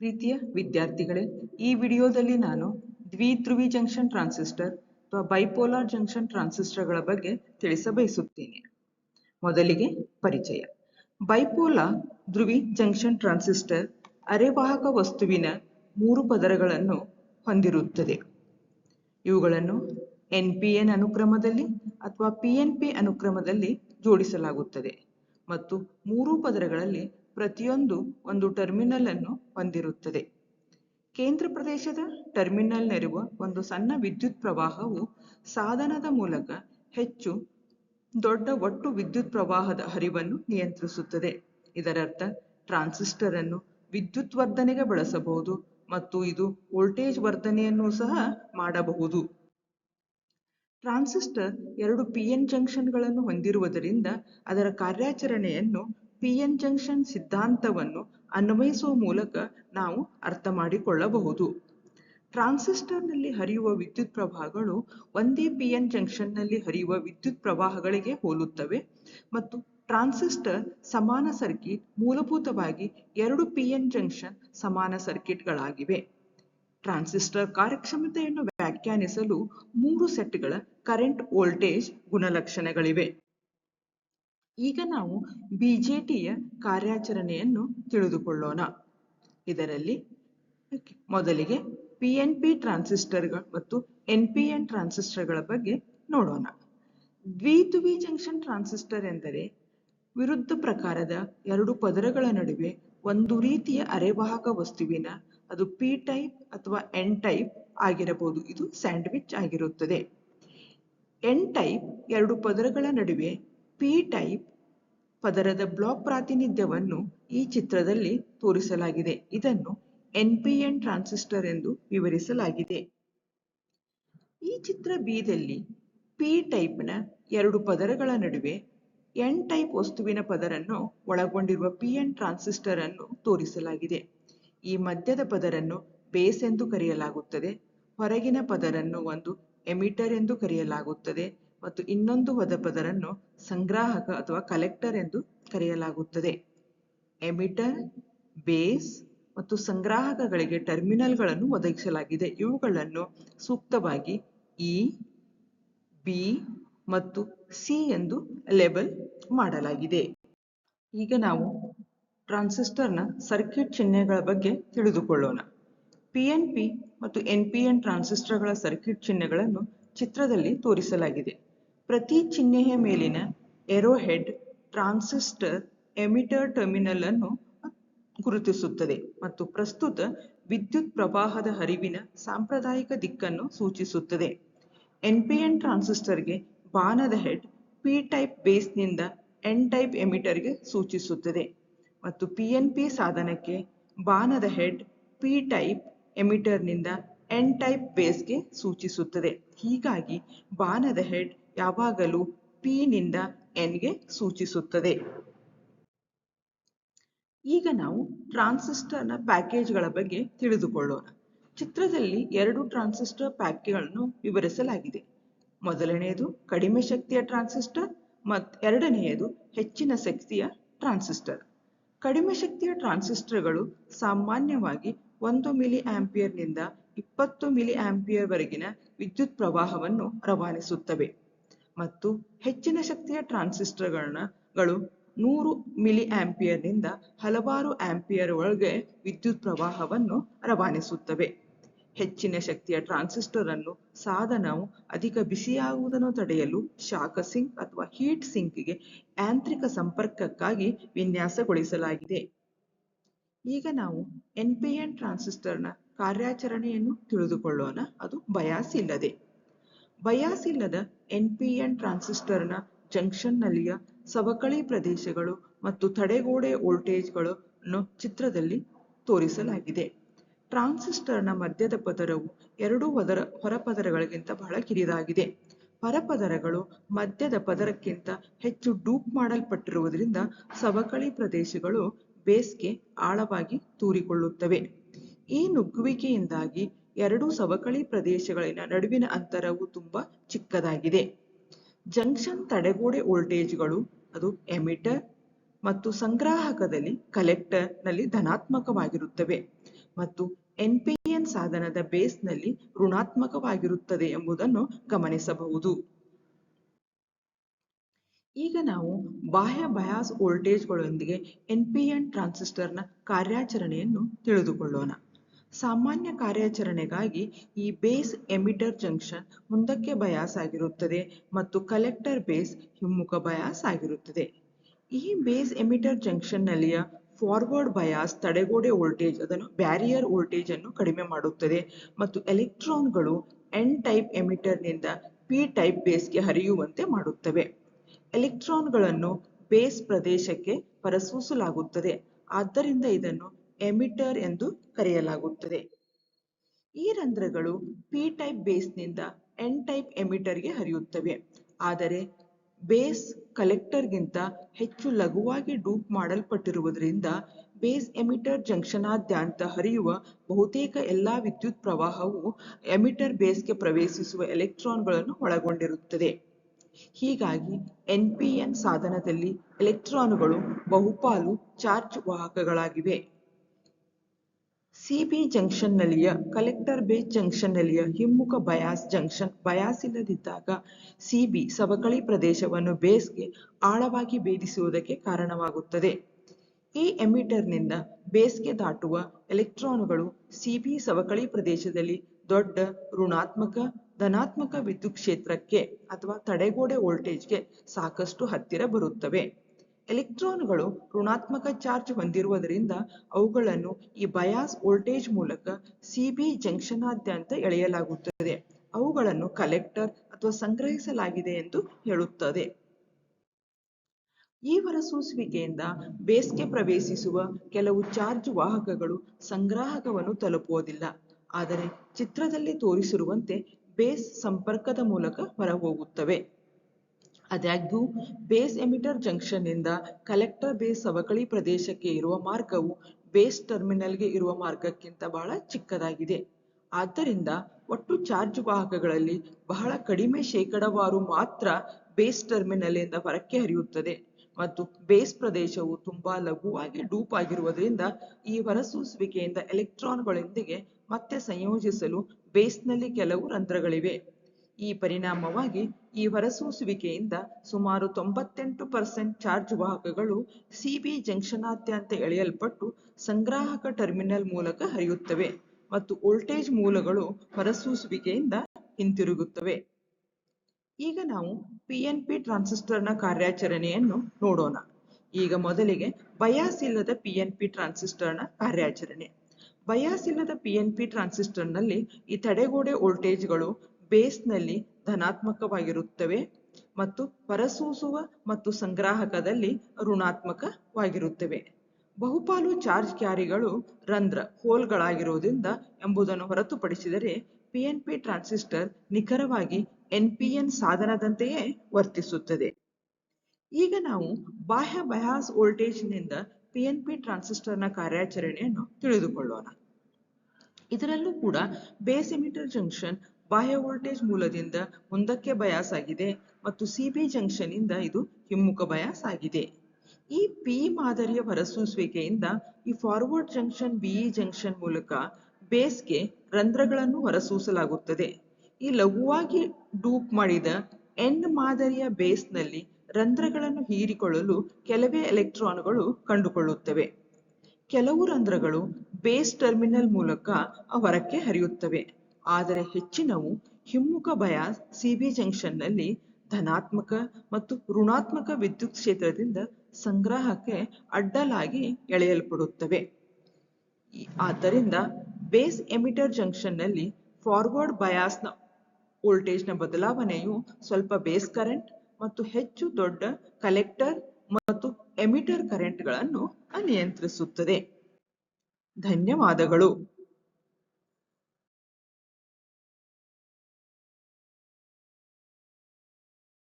ಪ್ರೀತಿಯ ವಿದ್ಯಾರ್ಥಿಗಳೇ, ಈ ವಿಡಿಯೋದಲ್ಲಿ ನಾನು ದ್ವಿಧ್ರುವಿ ಜಂಕ್ಷನ್ ಟ್ರಾನ್ಸಿಸ್ಟರ್ ಅಥವಾ ಬೈಪೋಲಾರ್ ಜಂಕ್ಷನ್ ಟ್ರಾನ್ಸಿಸ್ಟರ್ಗಳ ಬಗ್ಗೆ ತಿಳಿಸಬಯಸುತ್ತೇನೆ ಮೊದಲಿಗೆ ಪರಿಚಯ. ಬೈಪೋಲಾ ಧ್ರುವಿ ಜಂಕ್ಷನ್ ಟ್ರಾನ್ಸಿಸ್ಟರ್ ಅರೆವಾಹಕ ವಸ್ತುವಿನ ಮೂರು ಪದರಗಳನ್ನು ಹೊಂದಿರುತ್ತದೆ. ಇವುಗಳನ್ನು ಎನ್ ಪಿ ಎನ್ ಅನುಕ್ರಮದಲ್ಲಿ ಅಥವಾ ಪಿ ಎನ್ ಪಿ ಅನುಕ್ರಮದಲ್ಲಿ ಜೋಡಿಸಲಾಗುತ್ತದೆ ಮತ್ತು ಮೂರು ಪದರಗಳಲ್ಲಿ ಪ್ರತಿಯೊಂದು ಒಂದು ಟರ್ಮಿನಲ್ ಅನ್ನು ಹೊಂದಿರುತ್ತದೆ. ಕೇಂದ್ರ ಪ್ರದೇಶದ ಟರ್ಮಿನಲ್ ಟರ್ಮಿನಲ್ನಿರುವ ಒಂದು ಸಣ್ಣ ವಿದ್ಯುತ್ ಪ್ರವಾಹವು ಸಾಧನದ ಮೂಲಕ ಹೆಚ್ಚು ದೊಡ್ಡ ಒಟ್ಟು ವಿದ್ಯುತ್ ಪ್ರವಾಹದ ಹರಿವನ್ನು ನಿಯಂತ್ರಿಸುತ್ತದೆ. ಇದರರ್ಥ ಟ್ರಾನ್ಸಿಸ್ಟರ್ ಅನ್ನು ವಿದ್ಯುತ್ ವರ್ಧನೆಗೆ ಬಳಸಬಹುದು ಮತ್ತು ಇದು ವೋಲ್ಟೇಜ್ ವರ್ಧನೆಯನ್ನು ಸಹ ಮಾಡಬಹುದು. ಟ್ರಾನ್ಸಿಸ್ಟರ್ ಎರಡು ಪಿ ಎನ್ ಜಂಕ್ಷನ್ಗಳನ್ನು ಹೊಂದಿರುವುದರಿಂದ ಅದರ ಕಾರ್ಯಾಚರಣೆಯನ್ನು ಪಿ ಎನ್ ಜಂಕ್ಷನ್ ಸಿದ್ಧಾಂತವನ್ನು ಅನ್ವಯಿಸುವ ಮೂಲಕ ನಾವು ಅರ್ಥ ಮಾಡಿಕೊಳ್ಳಬಹುದು. ಟ್ರಾನ್ಸಿಸ್ಟರ್ನಲ್ಲಿ ಹರಿಯುವ ವಿದ್ಯುತ್ ಪ್ರವಾಹಗಳು ಒಂದೇ ಪಿ ಎನ್ ಜಂಕ್ಷನ್ನಲ್ಲಿ ಹರಿಯುವ ವಿದ್ಯುತ್ ಪ್ರವಾಹಗಳಿಗೆ ಹೋಲುತ್ತವೆ ಮತ್ತು ಟ್ರಾನ್ಸಿಸ್ಟರ್ ಸಮಾನ ಸರ್ಕ್ಯೂಟ್ ಮೂಲಭೂತವಾಗಿ ಎರಡು ಪಿ ಎನ್ ಜಂಕ್ಷನ್ ಸಮಾನ ಸರ್ಕ್ಯೂಟ್ಗಳಾಗಿವೆ ಟ್ರಾನ್ಸಿಸ್ಟರ್ ಕಾರ್ಯಕ್ಷಮತೆಯನ್ನು ವ್ಯಾಖ್ಯಾನಿಸಲು ಮೂರು ಸೆಟ್ಗಳ ಕರೆಂಟ್ ವೋಲ್ಟೇಜ್ ಗುಣಲಕ್ಷಣಗಳಿವೆ. ಈಗ ನಾವು ಬಿಜೆಟಿಯ ಕಾರ್ಯಾಚರಣೆಯನ್ನು ತಿಳಿದುಕೊಳ್ಳೋಣ. ಇದರಲ್ಲಿ ಮೊದಲಿಗೆ ಪಿ ಎನ್ ಪಿ ಟ್ರಾನ್ಸಿಸ್ಟರ್ಗಳು ಮತ್ತು ಎನ್ ಪಿ ಎನ್ ಟ್ರಾನ್ಸಿಸ್ಟರ್ಗಳ ಬಗ್ಗೆ ನೋಡೋಣ. ದ್ವಿತುವಿ ಜಂಕ್ಷನ್ ಟ್ರಾನ್ಸಿಸ್ಟರ್ ಎಂದರೆ ವಿರುದ್ಧ ಪ್ರಕಾರದ ಎರಡು ಪದರಗಳ ನಡುವೆ ಒಂದು ರೀತಿಯ ಅರೆವಾಹಕ ವಸ್ತುವಿನ ಅದು ಪಿ ಟೈಪ್ ಅಥವಾ ಎನ್ ಟೈಪ್ ಆಗಿರಬಹುದು. ಇದು ಸ್ಯಾಂಡ್ವಿಚ್ ಆಗಿರುತ್ತದೆ. ಎನ್ ಟೈಪ್ ಎರಡು ಪದರಗಳ ನಡುವೆ ಪಿ ಟೈಪ್ ಪದರದ ಬ್ಲಾಕ್ ಪ್ರಾತಿನಿಧ್ಯವನ್ನು ಈ ಚಿತ್ರದಲ್ಲಿ ತೋರಿಸಲಾಗಿದೆ. ಇದನ್ನು ಎನ್ ಪಿ ಎನ್ ಟ್ರಾನ್ಸಿಸ್ಟರ್ ಎಂದು ವಿವರಿಸಲಾಗಿದೆ. ಈ ಚಿತ್ರ ಬಿದಲ್ಲಿ ಪಿ ಟೈಪ್ನ ಎರಡು ಪದರಗಳ ನಡುವೆ ಎನ್ ಟೈಪ್ ವಸ್ತುವಿನ ಪದರನ್ನು ಒಳಗೊಂಡಿರುವ ಪಿ ಎನ್ ಟ್ರಾನ್ಸಿಸ್ಟರ್ ಅನ್ನು ತೋರಿಸಲಾಗಿದೆ. ಈ ಮಧ್ಯದ ಪದರನ್ನು ಬೇಸ್ ಎಂದು ಕರೆಯಲಾಗುತ್ತದೆ. ಹೊರಗಿನ ಪದರನ್ನು ಒಂದು ಎಮಿಟರ್ ಎಂದು ಕರೆಯಲಾಗುತ್ತದೆ. ಮತ್ತು ಇನ್ನೊಂದು ಹೊದ ಪದರನ್ನು ಸಂಗ್ರಾಹಕ ಅಥವಾ ಕಲೆಕ್ಟರ್ ಎಂದು ಕರೆಯಲಾಗುತ್ತದೆ. ಎಮಿಟರ್ ಬೇಸ್ ಮತ್ತು ಸಂಗ್ರಾಹಕಗಳಿಗೆ ಟರ್ಮಿನಲ್ಗಳನ್ನು ಒದಗಿಸಲಾಗಿದೆ. ಇವುಗಳನ್ನು ಸೂಕ್ತವಾಗಿ ಇ ಬಿ ಮತ್ತು ಸಿ ಎಂದು ಲೇಬಲ್ ಮಾಡಲಾಗಿದೆ. ಈಗ ನಾವು ಟ್ರಾನ್ಸಿಸ್ಟರ್ನ ಸರ್ಕ್ಯೂಟ್ ಚಿಹ್ನೆಗಳ ಬಗ್ಗೆ ತಿಳಿದುಕೊಳ್ಳೋಣ. ಪಿ ಎನ್ ಪಿ ಮತ್ತು ಎನ್ ಪಿ ಎನ್ ಟ್ರಾನ್ಸಿಸ್ಟರ್ಗಳ ಸರ್ಕ್ಯೂಟ್ ಚಿಹ್ನೆಗಳನ್ನು ಚಿತ್ರದಲ್ಲಿ ತೋರಿಸಲಾಗಿದೆ. ಪ್ರತಿ ಚಿಹ್ನೆಯ ಮೇಲಿನ ಎರೋಹೆಡ್ ಟ್ರಾನ್ಸಿಸ್ಟರ್ ಎಮಿಟರ್ ಟರ್ಮಿನಲ್ ಅನ್ನು ಗುರುತಿಸುತ್ತದೆ ಮತ್ತು ಪ್ರಸ್ತುತ ವಿದ್ಯುತ್ ಪ್ರವಾಹದ ಹರಿವಿನ ಸಾಂಪ್ರದಾಯಿಕ ದಿಕ್ಕನ್ನು ಸೂಚಿಸುತ್ತದೆ. ಎನ್ ಪಿ ಎನ್ ಟ್ರಾನ್ಸಿಸ್ಟರ್ಗೆ ಬಾಣದ ಹೆಡ್ ಪಿ ಟೈಪ್ ಬೇಸ್ನಿಂದ ಎನ್ ಟೈಪ್ ಎಮಿಟರ್ಗೆ ಸೂಚಿಸುತ್ತದೆ ಮತ್ತು ಪಿ ಎನ್ ಪಿ ಸಾಧನಕ್ಕೆ ಬಾಣದ ಹೆಡ್ ಪಿ ಟೈಪ್ ಎಮಿಟರ್ನಿಂದ ಎನ್ ಟೈಪ್ ಬೇಸ್ಗೆ ಸೂಚಿಸುತ್ತದೆ. ಹೀಗಾಗಿ ಬಾಣದ ಹೆಡ್ ಯಾವಾಗಲೂ ಪಿ ನಿಂದ ಎನ್ಗೆ ಸೂಚಿಸುತ್ತದೆ. ಈಗ ನಾವು ಟ್ರಾನ್ಸಿಸ್ಟರ್ನ ಪ್ಯಾಕೇಜ್ಗಳ ಬಗ್ಗೆ ತಿಳಿದುಕೊಳ್ಳೋಣ. ಚಿತ್ರದಲ್ಲಿ ಎರಡು ಟ್ರಾನ್ಸಿಸ್ಟರ್ ಪ್ಯಾಕ್ಗಳನ್ನು ವಿವರಿಸಲಾಗಿದೆ. ಮೊದಲನೆಯದು ಕಡಿಮೆ ಶಕ್ತಿಯ ಟ್ರಾನ್ಸಿಸ್ಟರ್ ಮತ್ತು ಎರಡನೆಯದು ಹೆಚ್ಚಿನ ಶಕ್ತಿಯ ಟ್ರಾನ್ಸಿಸ್ಟರ್ ಕಡಿಮೆ ಶಕ್ತಿಯ ಟ್ರಾನ್ಸಿಸ್ಟರ್ಗಳು ಸಾಮಾನ್ಯವಾಗಿ ಒಂದು ಮಿಲಿ ಆಂಪಿಯರ್ನಿಂದ ಇಪ್ಪತ್ತು ಮಿಲಿ ಆಂಪಿಯರ್ ವರೆಗಿನ ವಿದ್ಯುತ್ ಪ್ರವಾಹವನ್ನು ರವಾನಿಸುತ್ತವೆ. ಮತ್ತು ಹೆಚ್ಚಿನ ಶಕ್ತಿಯ ಟ್ರಾನ್ಸಿಸ್ಟರ್ಗಳು ನೂರು ಮಿಲಿ ಆಂಪಿಯರ್ನಿಂದ ಹಲವಾರು ಆಂಪಿಯರ್ ಒಳಗೆ ವಿದ್ಯುತ್ ಪ್ರವಾಹವನ್ನು ರವಾನಿಸುತ್ತವೆ. ಹೆಚ್ಚಿನ ಶಕ್ತಿಯ ಟ್ರಾನ್ಸಿಸ್ಟರ್ ಅನ್ನು ಸಾಧನವು ಅಧಿಕ ಬಿಸಿಯಾಗುವುದನ್ನು ತಡೆಯಲು ಶಾಖ ಸಿಂಕ್ ಅಥವಾ ಹೀಟ್ ಸಿಂಕ್ಗೆ ಯಾಂತ್ರಿಕ ಸಂಪರ್ಕಕ್ಕಾಗಿ ವಿನ್ಯಾಸಗೊಳಿಸಲಾಗಿದೆ. ಈಗ ನಾವು ಎನ್ ಪಿ ಎನ್ ಟ್ರಾನ್ಸಿಸ್ಟರ್ನ ಕಾರ್ಯಾಚರಣೆಯನ್ನು ತಿಳಿದುಕೊಳ್ಳೋಣ. ಅದು ಬಯಾಸ್ ಇಲ್ಲದೆ ಬಯಾಸ್ ಇಲ್ಲದ ಎನ್ ಪಿ ಎನ್ ಟ್ರಾನ್ಸಿಸ್ಟರ್ನ ಜಂಕ್ಷನ್ನಲ್ಲಿಯ ಸವಕಳಿ ಪ್ರದೇಶಗಳು ಮತ್ತು ತಡೆಗೋಡೆ ವೋಲ್ಟೇಜ್ಗಳನ್ನು ಚಿತ್ರದಲ್ಲಿ ತೋರಿಸಲಾಗಿದೆ. ಟ್ರಾನ್ಸಿಸ್ಟರ್ನ ಮಧ್ಯದ ಪದರವು ಎರಡು ಪದರ, ಹೊರಪದರಗಳಿಗಿಂತ ಬಹಳ ಕಿರಿದಾಗಿದೆ. ಹೊರಪದರಗಳು ಮಧ್ಯದ ಪದರಕ್ಕಿಂತ ಹೆಚ್ಚು ಡೂಪ್ ಮಾಡಲ್ಪಟ್ಟಿರುವುದರಿಂದ ಸವಕಳಿ ಪ್ರದೇಶಗಳು ಬೇಸ್ಗೆ ಆಳವಾಗಿ ತೂರಿಕೊಳ್ಳುತ್ತವೆ. ಈ ನುಗ್ಗುವಿಕೆಯಿಂದಾಗಿ ಎರಡು ಸವಕಳಿ ಪ್ರದೇಶಗಳಲ್ಲಿನ ನಡುವಿನ ಅಂತರವು ತುಂಬಾ ಚಿಕ್ಕದಾಗಿದೆ. ಜಂಕ್ಷನ್ ತಡೆಗೋಡೆ ವೋಲ್ಟೇಜ್ಗಳು, ಅದು ಎಮಿಟರ್ ಮತ್ತು ಸಂಗ್ರಾಹಕದಲ್ಲಿ ಕಲೆಕ್ಟರ್ನಲ್ಲಿ ಧನಾತ್ಮಕವಾಗಿರುತ್ತವೆ ಮತ್ತು ಎನ್ಪಿಎನ್ ಸಾಧನದ ಬೇಸ್ನಲ್ಲಿ ಋಣಾತ್ಮಕವಾಗಿರುತ್ತದೆ ಎಂಬುದನ್ನು ಗಮನಿಸಬಹುದು. ಈಗ ನಾವು ಬಾಹ್ಯ ಬಯಾಸ್ ವೋಲ್ಟೇಜ್ಗಳೊಂದಿಗೆ ಎನ್ಪಿಎನ್ ಟ್ರಾನ್ಸಿಸ್ಟರ್ನ ಕಾರ್ಯಾಚರಣೆಯನ್ನು ತಿಳಿದುಕೊಳ್ಳೋಣ. ಸಾಮಾನ್ಯ ಕಾರ್ಯಾಚರಣೆಗಾಗಿ ಈ ಬೇಸ್ ಎಮಿಟರ್ ಜಂಕ್ಷನ್ ಮುಂದಕ್ಕೆ ಬಯಾಸ್ ಆಗಿರುತ್ತದೆ ಮತ್ತು ಕಲೆಕ್ಟರ್ ಬೇಸ್ ಹಿಮ್ಮುಖ ಬಯಾಸ್ ಆಗಿರುತ್ತದೆ. ಈ ಬೇಸ್ ಎಮಿಟರ್ ಜಂಕ್ಷನ್ನಲ್ಲಿಯ ಫಾರ್ವರ್ಡ್ ಬಯಾಸ್ ತಡೆಗೋಡೆ ವೋಲ್ಟೇಜ್, ಅದನ್ನು ಬ್ಯಾರಿಯರ್ ವೋಲ್ಟೇಜ್ ಅನ್ನು ಕಡಿಮೆ ಮಾಡುತ್ತದೆ ಮತ್ತು ಎಲೆಕ್ಟ್ರಾನ್ಗಳು ಎನ್ ಟೈಪ್ ಎಮಿಟರ್ನಿಂದ ಪಿ ಟೈಪ್ ಬೇಸ್ಗೆ ಹರಿಯುವಂತೆ ಮಾಡುತ್ತವೆ. ಎಲೆಕ್ಟ್ರಾನ್ಗಳನ್ನು ಬೇಸ್ ಪ್ರದೇಶಕ್ಕೆ ಹೊರಸೂಸಲಾಗುತ್ತದೆ. ಆದ್ದರಿಂದ ಇದನ್ನು ಎಮಿಟರ್ ಎಂದು ಕರೆಯಲಾಗುತ್ತದೆ. ಈ ರಂಧ್ರಗಳು ಪಿ ಟೈಪ್ ಬೇಸ್ನಿಂದ ಎನ್ ಟೈಪ್ ಎಮಿಟರ್ಗೆ ಹರಿಯುತ್ತವೆ. ಆದರೆ ಬೇಸ್ ಕಲೆಕ್ಟರ್ಗಿಂತ ಹೆಚ್ಚು ಲಘುವಾಗಿ ಡೂಪ್ ಮಾಡಲ್ಪಟ್ಟಿರುವುದರಿಂದ ಬೇಸ್ ಎಮಿಟರ್ ಜಂಕ್ಷನಾದ್ಯಂತ ಹರಿಯುವ ಬಹುತೇಕ ಎಲ್ಲಾ ವಿದ್ಯುತ್ ಪ್ರವಾಹವು ಎಮಿಟರ್ ಬೇಸ್ಗೆ ಪ್ರವೇಶಿಸುವ ಎಲೆಕ್ಟ್ರಾನ್ಗಳನ್ನು ಒಳಗೊಂಡಿರುತ್ತದೆ. ಹೀಗಾಗಿ ಎನ್ ಪಿ ಎನ್ ಸಾಧನದಲ್ಲಿ ಎಲೆಕ್ಟ್ರಾನುಗಳು ಬಹುಪಾಲು ಚಾರ್ಜ್ ವಾಹಕಗಳಾಗಿವೆ. ಸಿಬಿ ಜಂಕ್ಷನ್ನಲ್ಲಿಯ ಕಲೆಕ್ಟರ್ ಬೇಸ್ ಜಂಕ್ಷನ್ನಲ್ಲಿಯ ಹಿಮ್ಮುಖ ಬಯಾಸ್ ಜಂಕ್ಷನ್ ಬಯಾಸ್ ಇಲ್ಲದಿದ್ದಾಗ ಸಿಬಿ ಸವಕಳಿ ಪ್ರದೇಶವನ್ನು ಬೇಸ್ಗೆ ಆಳವಾಗಿ ಭೇದಿಸುವುದಕ್ಕೆ ಕಾರಣವಾಗುತ್ತದೆ. ಈ ಎಮಿಟರ್ನಿಂದ ಬೇಸ್ಗೆ ದಾಟುವ ಎಲೆಕ್ಟ್ರಾನುಗಳು ಸಿಬಿ ಸವಕಳಿ ಪ್ರದೇಶದಲ್ಲಿ ದೊಡ್ಡ, ಋಣಾತ್ಮಕ, ಧನಾತ್ಮಕ ವಿದ್ಯುತ್ ಕ್ಷೇತ್ರಕ್ಕೆ ಅಥವಾ ತಡೆಗೋಡೆ ವೋಲ್ಟೇಜ್ಗೆ ಸಾಕಷ್ಟು ಹತ್ತಿರ ಬರುತ್ತವೆ. ಎಲೆಕ್ಟ್ರಾನ್ಗಳು ಋಣಾತ್ಮಕ ಚಾರ್ಜ್ ಹೊಂದಿರುವುದರಿಂದ ಅವುಗಳನ್ನು ಈ ಬಯಾಸ್ ವೋಲ್ಟೇಜ್ ಮೂಲಕ ಸಿಬಿ ಜಂಕ್ಷನ್ನಾದ್ಯಂತ ಎಳೆಯಲಾಗುತ್ತದೆ. ಅವುಗಳನ್ನು ಕಲೆಕ್ಟರ್ ಅಥವಾ ಸಂಗ್ರಹಿಸಲಾಗಿದೆ ಎಂದು ಹೇಳುತ್ತದೆ. ಈ ಹೊರಸೂಸುವಿಕೆಯಿಂದ ಬೇಸ್ಗೆ ಪ್ರವೇಶಿಸುವ ಕೆಲವು ಚಾರ್ಜ್ ವಾಹಕಗಳು ಸಂಗ್ರಾಹಕವನ್ನು ತಲುಪುವುದಿಲ್ಲ. ಆದರೆ ಚಿತ್ರದಲ್ಲಿ ತೋರಿಸಿರುವಂತೆ ಬೇಸ್ ಸಂಪರ್ಕದ ಮೂಲಕ ಹೊರಹೋಗುತ್ತವೆ. ಆದಾಗ್ಯೂ, ಬೇಸ್ ಎಮಿಟರ್ ಜಂಕ್ಷನ್ನಿಂದ ಕಲೆಕ್ಟರ್ ಬೇಸ್ ಸವಕಳಿ ಪ್ರದೇಶಕ್ಕೆ ಇರುವ ಮಾರ್ಗವು ಬೇಸ್ ಟರ್ಮಿನಲ್ಗೆ ಇರುವ ಮಾರ್ಗಕ್ಕಿಂತ ಬಹಳ ಚಿಕ್ಕದಾಗಿದೆ. ಆದ್ದರಿಂದ ಒಟ್ಟು ಚಾರ್ಜ್ ವಾಹಕಗಳಲ್ಲಿ ಬಹಳ ಕಡಿಮೆ ಶೇಕಡಾವಾರು ಮಾತ್ರ ಬೇಸ್ ಟರ್ಮಿನಲ್ನಿಂದ ಹೊರಕ್ಕೆ ಹರಿಯುತ್ತದೆ ಮತ್ತು ಬೇಸ್ ಪ್ರದೇಶವು ತುಂಬಾ ಲಘುವಾಗಿ ಡೂಪ್ ಆಗಿರುವುದರಿಂದ ಈ ಹೊರಸೂಸುವಿಕೆಯಿಂದ ಎಲೆಕ್ಟ್ರಾನ್ಗಳೊಂದಿಗೆ ಮತ್ತೆ ಸಂಯೋಜಿಸಲು ಬೇಸ್ನಲ್ಲಿ ಕೆಲವು ರಂಧ್ರಗಳಿವೆ. ಈ ಪರಿಣಾಮವಾಗಿ ಈ ಹೊರಸೂಸುವಿಕೆಯಿಂದ ಸುಮಾರು ತೊಂಬತ್ತೆಂಟು ಪರ್ಸೆಂಟ್ ಚಾರ್ಜ್ ವಾಹಕಗಳು ಸಿಬಿ ಜಂಕ್ಷನಾದ್ಯಂತ ಎಳೆಯಲ್ಪಟ್ಟು ಸಂಗ್ರಾಹಕ ಟರ್ಮಿನಲ್ ಮೂಲಕ ಹರಿಯುತ್ತವೆ ಮತ್ತು ವೋಲ್ಟೇಜ್ ಮೂಲಗಳು ಹೊರಸೂಸುವಿಕೆಯಿಂದ ಹಿಂತಿರುಗುತ್ತವೆ. ಈಗ ನಾವು ಪಿಎನ್ಪಿ ಟ್ರಾನ್ಸಿಸ್ಟರ್ನ ಕಾರ್ಯಾಚರಣೆಯನ್ನು ನೋಡೋಣ. ಈಗ ಮೊದಲಿಗೆ ಬಯಾಸ್ ಇಲ್ಲದ ಪಿಎನ್ಪಿ ಟ್ರಾನ್ಸಿಸ್ಟರ್ನ ಕಾರ್ಯಾಚರಣೆ. ಬಯಾಸ್ ಇಲ್ಲದ ಪಿಎನ್ಪಿ ಟ್ರಾನ್ಸಿಸ್ಟರ್ನಲ್ಲಿ ಈ ತಡೆಗೋಡೆ ವೋಲ್ಟೇಜ್ಗಳು ಬೇಸ್ನಲ್ಲಿ ಧನಾತ್ಮಕವಾಗಿರುತ್ತವೆ ಮತ್ತು ಹೊರಸೂಸುವ ಮತ್ತು ಸಂಗ್ರಾಹಕದಲ್ಲಿ ಋಣಾತ್ಮಕವಾಗಿರುತ್ತವೆ. ಬಹುಪಾಲು ಚಾರ್ಜ್ ಕ್ಯಾರಿಗಳು ರಂಧ್ರ ಹೋಲ್ಗಳಾಗಿರುವುದರಿಂದ ಎಂಬುದನ್ನು ಹೊರತುಪಡಿಸಿದರೆ ಪಿಎನ್ಪಿ ಟ್ರಾನ್ಸಿಸ್ಟರ್ ನಿಖರವಾಗಿ ಎನ್ಪಿಎನ್ ಸಾಧನದಂತೆಯೇ ವರ್ತಿಸುತ್ತದೆ. ಈಗ ನಾವು ಬಾಹ್ಯ ಬಯಾಸ್ ವೋಲ್ಟೇಜ್ನಿಂದ ಪಿಎನ್ಪಿ ಟ್ರಾನ್ಸಿಸ್ಟರ್ನ ಕಾರ್ಯಾಚರಣೆಯನ್ನು ತಿಳಿದುಕೊಳ್ಳೋಣ. ಇದರಲ್ಲೂ ಕೂಡ ಬೇಸ್ ಎಮಿಟರ್ ಜಂಕ್ಷನ್ ಬಾಹ್ಯ ವೋಲ್ಟೇಜ್ ಮೂಲದಿಂದ ಮುಂದಕ್ಕೆ ಬಯಾಸ್ ಆಗಿದೆ ಮತ್ತು ಸಿಬಿ ಜಂಕ್ಷನ್ ಇಂದ ಇದು ಹಿಮ್ಮುಖ ಬಯಾಸ್ ಆಗಿದೆ. ಈ ಪಿ ಮಾದರಿಯ ಹೊರಸೂಸುವಿಕೆಯಿಂದ ಈ ಫಾರ್ವರ್ಡ್ ಜಂಕ್ಷನ್ ಬಿಇ ಜಂಕ್ಷನ್ ಮೂಲಕ ಬೇಸ್ಗೆ ರಂಧ್ರಗಳನ್ನು ಹೊರಸೂಸಲಾಗುತ್ತದೆ. ಈ ಲಘುವಾಗಿ ಡೂಪ್ ಮಾಡಿದ ಎನ್ ಮಾದರಿಯ ಬೇಸ್ನಲ್ಲಿ ರಂಧ್ರಗಳನ್ನು ಹೀರಿಕೊಳ್ಳಲು ಕೆಲವೇ ಎಲೆಕ್ಟ್ರಾನ್ಗಳು ಕಂಡುಕೊಳ್ಳುತ್ತವೆ. ಕೆಲವು ರಂಧ್ರಗಳು ಬೇಸ್ ಟರ್ಮಿನಲ್ ಮೂಲಕ ಹೊರಕ್ಕೆ ಹರಿಯುತ್ತವೆ. ಆದರೆ ಹೆಚ್ಚಿನವು ಹಿಮ್ಮುಖ ಬಯಾಸ್ ಸಿಬಿ ಜಂಕ್ಷನ್ನಲ್ಲಿ ಧನಾತ್ಮಕ ಮತ್ತು ಋಣಾತ್ಮಕ ವಿದ್ಯುತ್ ಕ್ಷೇತ್ರದಿಂದ ಸಂಗ್ರಹಕ್ಕೆ ಅಡ್ಡಲಾಗಿ ಎಳೆಯಲ್ಪಡುತ್ತವೆ. ಆದ್ದರಿಂದ ಬೇಸ್ ಎಮಿಟರ್ ಜಂಕ್ಷನ್ನಲ್ಲಿ ಫಾರ್ವರ್ಡ್ ಬಯಾಸ್ನ ವೋಲ್ಟೇಜ್ನ ಬದಲಾವಣೆಯು ಸ್ವಲ್ಪ ಬೇಸ್ ಕರೆಂಟ್ ಮತ್ತು ಹೆಚ್ಚು ದೊಡ್ಡ ಕಲೆಕ್ಟರ್ ಮತ್ತು ಎಮಿಟರ್ ಕರೆಂಟ್ಗಳನ್ನು ನಿಯಂತ್ರಿಸುತ್ತದೆ ಧನ್ಯವಾದಗಳು.